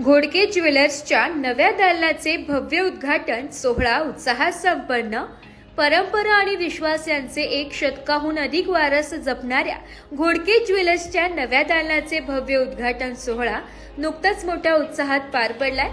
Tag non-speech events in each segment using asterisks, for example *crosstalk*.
घोडके ज्वेलर्सच्या नव्या दालनाचे भव्य उद्घाटन सोहळा उत्साहात संपन्न परंपरा आणि विश्वास यांचे एक शतकाहून अधिक वारस जपणाऱ्या घोडके ज्वेलर्सच्या नव्या दालनाचे भव्य उद्घाटन सोहळा नुकताच मोठ्या उत्साहात पार पडलाय.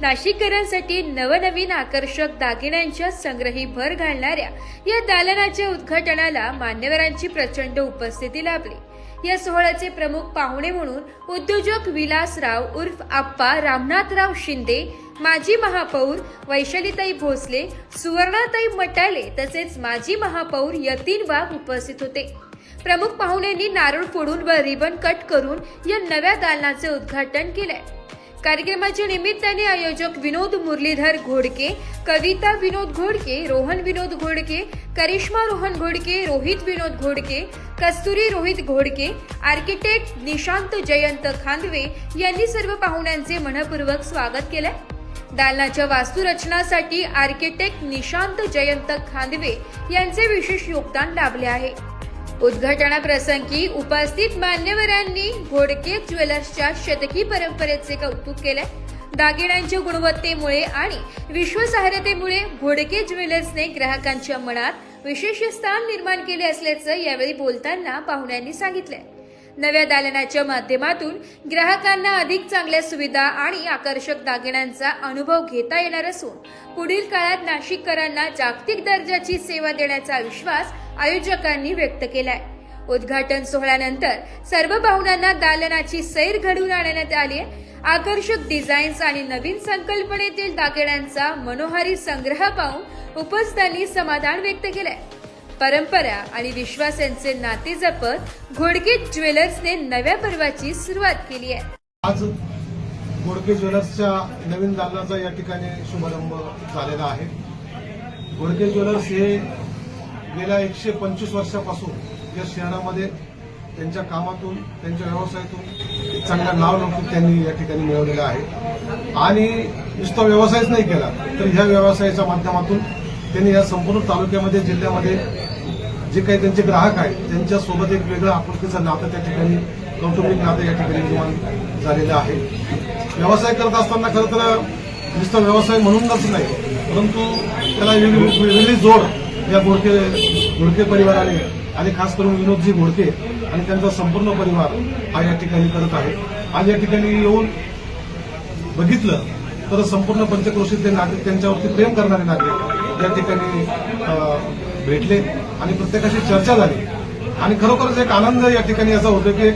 नाशिककरांसाठी नवनवीन आकर्षक दागिन्यांच्या संग्रही भर घालणाऱ्या या दालनाच्या उद्घाटनाला मान्यवरांची प्रचंड उपस्थिती लाभली. या सोहळ्याचे प्रमुख पाहुणे म्हणून उद्योजक विलासराव उर्फ आप्पा रामनाथराव शिंदे माजी महापौर वैशालीताई भोसले सुवर्णाताई मटाले तसेच माजी महापौर यतीन वाघ उपस्थित होते. प्रमुख पाहुण्यांनी नारळ फोडून व रिबन कट करून या नव्या दालनाचे उद्घाटन केले. कार्यक्रमाच्या निमित्ताने आयोजक विनोद मुरलीधर घोडके कविता विनोद घोडके रोहन विनोद घोडके करिश्मा रोहन घोडके रोहित विनोद घोडके कस्तुरी रोहित घोडके आर्किटेक्ट निशांत जयंत खांदवे यांनी सर्व पाहुण्यांचे मनपूर्वक स्वागत केलंय दालनाच्या वास्तुरचनासाठी आर्किटेक्ट निशांत जयंत खांदवे यांचे विशेष योगदान लाभले आहे. उद्घाटनाप्रसंगी उपस्थित मान्यवरांनी घोडके ज्वेलर्सच्या शतकी परंपरेचे कौतुक केले. दागिन्यांच्या गुणवत्तेमुळे आणि विश्वासार्हतेमुळे घोडके ज्वेलर्सने ग्राहकांच्या मनात विशेष स्थान निर्माण केले असल्याचं यावेळी बोलताना पाहुण्यांनी सांगितले. नव्या दालनाच्या माध्यमातून ग्राहकांना अधिक चांगल्या सुविधा आणि आकर्षक दागिन्यांचा अनुभव घेता येणार असून पुढील काळात नाशिककरांना जागतिक दर्जाची सेवा देण्याचा विश्वास आयोजकांनी व्यक्त केलाय. उद्घाटन सोहळ्यानंतर सर्व पाहुण्यांना दालनाची सैर घडवून आणण्यात आली आहे आकर्षक डिझाईन्स आणि नवीन संकल्पनेतील दागिन्यांचा मनोहारी संग्रह पाहून उपस्थितांनी समाधान व्यक्त केलंय. परंपरा आणि विश्वास यांचे नाते जपत घोडके ज्वेलर्सने नव्या पर्वाची सुरुवात केली आहे. आज घोडके ज्वेलर्सच्या नवीन दालनाचा या ठिकाणी शुभारंभ झालेला आहे. घोडके ज्वेलर्स हे गेल्या एकशे पंचवीस वर्षापासून या शहरामध्ये त्यांच्या कामातून त्यांच्या व्यवसायातून चांगलं नाव नोकरी त्यांनी या ठिकाणी मिळवलेलं आहे. आणि नुसता व्यवसायच नाही केला तर ह्या व्यवसायाच्या माध्यमातून त्यांनी या संपूर्ण तालुक्यामध्ये जिल्ह्यामध्ये जे काही त्यांचे ग्राहक आहेत त्यांच्यासोबत एक वेगळं आपुलकीचं नातं त्या ठिकाणी कौटुंबिक नातं या ठिकाणी निर्माण झालेलं आहे. व्यवसाय करत असताना खरं तर नुसतं व्यवसाय म्हणूनच नाही परंतु त्याला वेगळी वेगळी जोड या घोडके घोडके परिवाराने आणि खास करून विनोदजी घोडके आणि त्यांचा संपूर्ण परिवार हा या ठिकाणी करत आहे. आज या ठिकाणी येऊन बघितलं तर संपूर्ण पंचक्रोशीतले नागरिक त्यांच्यावरती प्रेम करणारे नागरिक या ठिकाणी भेटले आणि प्रत्येकाशी चर्चा झाली आणि खरोखरच एक आनंद या ठिकाणी असा होतो की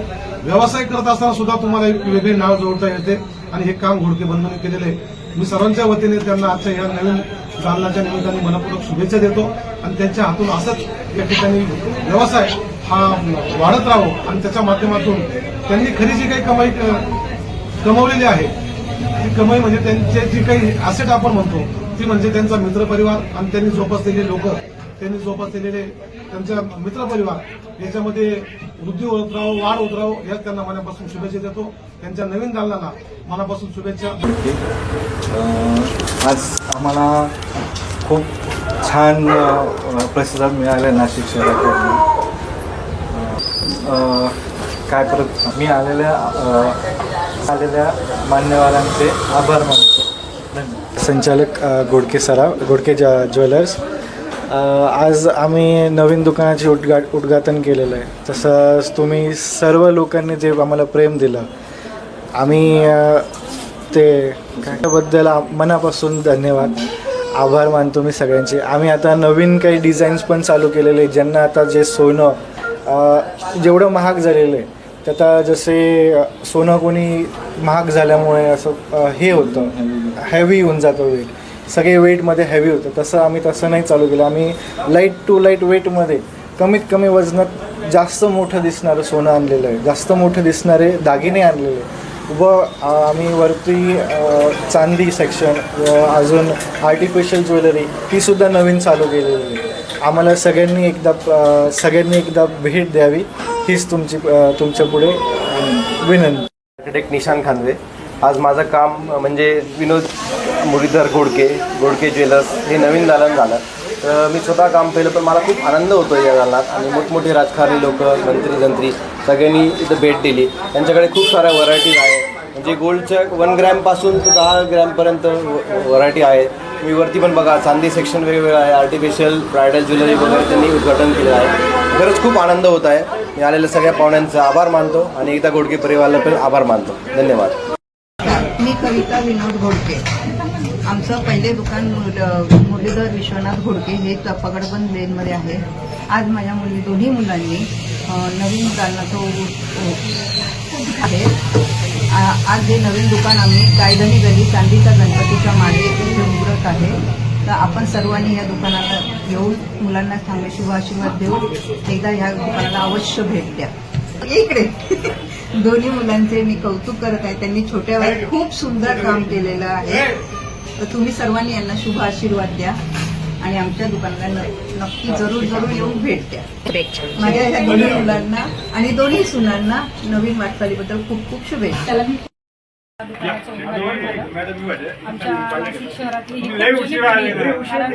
व्यवसाय करत असताना सुद्धा तुम्हाला एक वेगळे नाव जोडता येते आणि हे काम घोडके बंधूंनी केलेले आहे. मी सर्वांच्या वतीने त्यांना आजच्या या नवीन दालनाच्या निमित्ताने मनपूर्वक शुभेच्छा देतो आणि त्यांच्या हातून असंच या ठिकाणी व्यवसाय हा वाढत राहो आणि त्याच्या माध्यमातून त्यांनी खरी जी काही कमाई क- कमवलेली आहे ती कमाई म्हणजे त्यांचे जी काही असेट आपण म्हणतो ती म्हणजे त्यांचा मित्रपरिवार आणि त्यांनी जोपासलेले लोक त्यांनी जोपासलेले त्यांचा मित्रपरिवार याच्यामध्ये वृद्धी होत राहो वाढ होत राहो याच त्यांना मनापासून शुभेच्छा देतो. त्यांच्या नवीन दालनाला मनापासून शुभेच्छा. आज आम्हाला खूप छान प्रतिसाद मिळाला नाशिक शहराकडून काय परत मी आलेल्या आलेल्या मान्यवरांचे आभार मानतो. धन्यवाद. संचालक गोडके घोडके सराव घोडके ज ज्वेलर्स आज आम्ही नवीन दुकानाचे उद्घा उद्घाटन केलेलं आहे. तसंच तुम्ही सर्व लोकांनी जे आम्हाला प्रेम दिलं आम्ही ते त्याबद्दल मनापासून धन्यवाद. आभार मानतो मी सगळ्यांचे. आम्ही आता नवीन काही डिझाईन्स पण चालू केलेले आहेत. ज्यांना आता जे सोनं जेवढं महाग झालेलं आहे ते आता जसे सोनं कोणी महाग झाल्यामुळे असं हे होतं. हेवी होऊन जातो वेट सगळे वेटमध्ये हॅवी होतं. तसं आम्ही तसं नाही चालू केलं. आम्ही लाइट टू लाइट वेटमध्ये कमीत कमी वजनात जास्त मोठं दिसणारं सोनं आणलेलं आहे. जास्त मोठं दिसणारे दागिने आणलेले व आम्ही वरती चांदी सेक्शन व अजून आर्टिफिशियल ज्वेलरी तीसुद्धा नवीन चालू केलेली आहे. आम्हाला सगळ्यांनी एकदा सगळ्यांनी एकदा भेट द्यावी. हीच तुमची तुमच्यापुढे विनंती. आर्किटेक्ट निशान आज माझं काम म्हणजे विनोद मुरलीधर घोडके घोडके ज्वेलर्स हे नवीन दालन झालं. तर मी स्वतः काम केलं पण मला खूप आनंद होतो या दालनात. आणि मोठमोठे राजकारणी लोक मंत्री जंत्री सगळ्यांनी इथं भेट दिली. त्यांच्याकडे खूप साऱ्या व्हरायटीज आहेत. म्हणजे गोल्डच्या वन ग्रॅमपासून ते दहा ग्रॅमपर्यंत व्हरायटी आहे मी वरती पण बघा चांदी सेक्शन वेगवेगळं आहे. आर्टिफिशियल ब्रायडल ज्वेलरी वगैरे त्यांनी उद्घाटन केलेलं आहे. खरंच खूप आनंद होत आहे. मी आलेल्या सगळ्या पाहुण्यांचा आभार मानतो. आणि एकदा घोडके परिवाराला पण आभार मानतो. धन्यवाद. कविता विनोद घोडके. आमचं पहिले दुकान मुरलीधर विश्वनाथ घोडके हे त- पगडबंद लेनमध्ये आहे. आज माझ्या मुली दोन्ही मुलांनी नवीन मुलांना तो आहे. आज हे नवीन दुकान आम्ही कायदनी गली चांदीचा गणपतीच्या मागे इथे उघडत आहे. तर आपण सर्वांनी या दुकानाला येऊन मुलांना चांगले शुभ आशीर्वाद देऊन एकदा ह्या दुकानाला अवश्य भेट द्या. इकडे. *laughs* दोन्ही मुलांचे मी कौतुक करत आहे. त्यांनी छोट्या वयात खूप सुंदर काम केलेलं आहे. तर तुम्ही सर्वांनी यांना शुभ आशीर्वाद द्या आणि आमच्या दुकानाला न- नक्की जरूर जरूर येऊन भेट द्या. माझ्या ह्या दोन्ही मुलांना आणि दोन्ही सुनांना नवीन वाटचालीबद्दल खूप खूप शुभेच्छा. दुकानाचं उद्घाटन झालं. आमच्या नाशिक शहरातली ही खूप जुनी पिढी आहे. कारण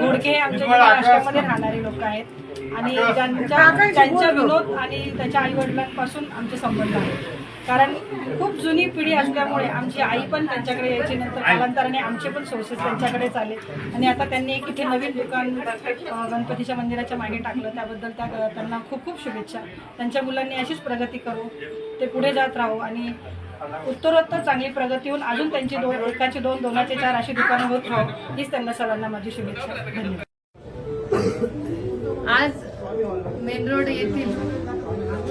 घोडके आमच्या महाराष्ट्रामध्ये राहणारे लोक आहेत आणि त्यांच्या त्यांच्या विनोद आणि त्याच्या आई वडिलांपासून आमचे संबंध आहेत कारण खूप जुनी पिढी असल्यामुळे आमची आई पण त्यांच्याकडे यायची नंतर कालांतराने आमचे पण सोर्सेस त्यांच्याकडेच आले आणि आता त्यांनी एक इथे नवीन दुकान अं, गणपतीच्या मंदिराच्या मागे टाकलं त्याबद्दल त्या त्यांना खूप खूप शुभेच्छा त्यांच्या मुलांनी अशीच प्रगती करू ते पुढे जात राहू आणि उत्तरोत्तर चांगली प्रगती होऊन अजून त्यांची दोन एकाची दोन दोनाचे चार अशी दुकानं होत राहू हीच त्यांना सर्वांना माझी शुभेच्छा. धन्यवाद. आज मेन रोड येथील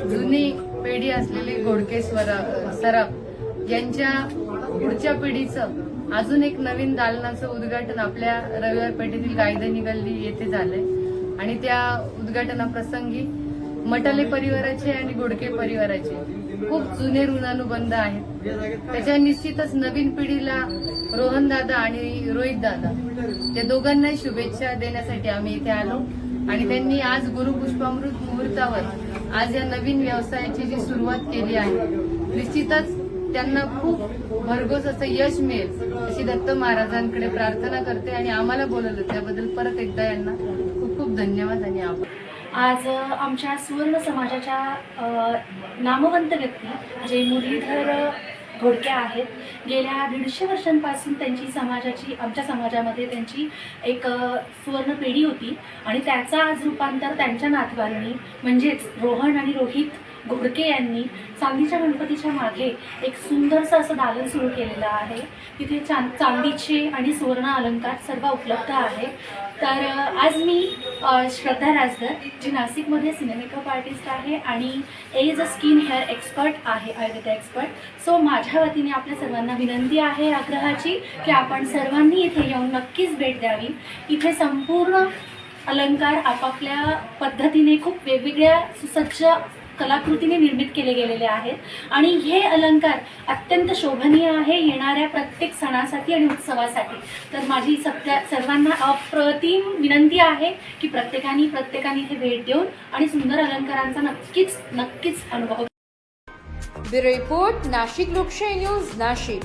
जुनी पेढी असलेले घोडके सराफ यांच्या पुढच्या पिढीचं अजून एक नवीन दालनाचं उद्घाटन आपल्या रविवार पेठेतील गायधनी गल्ली येथे झालंय. आणि त्या उद्घाटनाप्रसंगी मटाले परिवाराचे आणि गुडके परिवाराचे खूप जुने ऋणानुबंध आहेत. त्याच्या निश्चितच नवीन पिढीला रोहन दादा आणि रोहित दादा त्या दोघांना शुभेच्छा देण्यासाठी आम्ही इथे आलो. आणि त्यांनी आज गुरुपुष्पामृत मुहूर्तावर आज या नवीन व्यवसायाची जी सुरुवात केली आहे निश्चितच त्यांना खूप भरघोस असं यश मिळेल अशी दत्त महाराजांकडे प्रार्थना करते आणि आम्हाला बोलवलं. त्याबद्दल परत एकदा यांना खूप खूप धन्यवाद आणि आभार. आज आमच्या सुवर्ण समाजाच्या नामवंत व्यक्ती जे मुरलीधर घोडक्या आहेत. गेल्या दीडशे वर्षांपासून त्यांची समाजाची आमच्या समाजामध्ये त्यांची एक सुवर्ण पिढी होती. आणि त्याचा आज रूपांतर त्यांच्या नातवांनी म्हणजेच रोहन आणि रोहित घोडके यांनी चांदीच्या गणपतीच्या मागे एक सुंदरसं असं दालन सुरू केलेलं आहे. तिथे चां चांदीचे आणि सुवर्ण अलंकार सर्व उपलब्ध आहे. तर आज मी श्रद्धा राजदर जी नाशिकमध्ये सिनेमेकअप आर्टिस्ट आहे आणि as a skin hair expert आहे आयुर्वेदा एक्सपर्ट. सो माझ्या वतीने आपल्या सर्वांना विनंती आहे आग्रहाची की आपण सर्वांनी इथे येऊन नक्कीच भेट द्यावी. इथे संपूर्ण अलंकार आपापल्या पद्धतीने खूप वेगवेगळ्या सुसज्ज कलाकृतीने निर्मित केले गेलेले आहेत. आणि हे अलंकार अत्यंत शोभनीय आहे येणाऱ्या प्रत्येक सणासाठी आणि उत्सवासाठी. तर माझी सत्या सर्वांना अप्रतिम विनंती आहे की प्रत्येकाने प्रत्येकाने इथे भेट देऊन आणि सुंदर अलंकारांचा नक्कीच नक्कीच अनुभव रिपोर्ट नाशिक लोकशाही न्यूज नाशिक.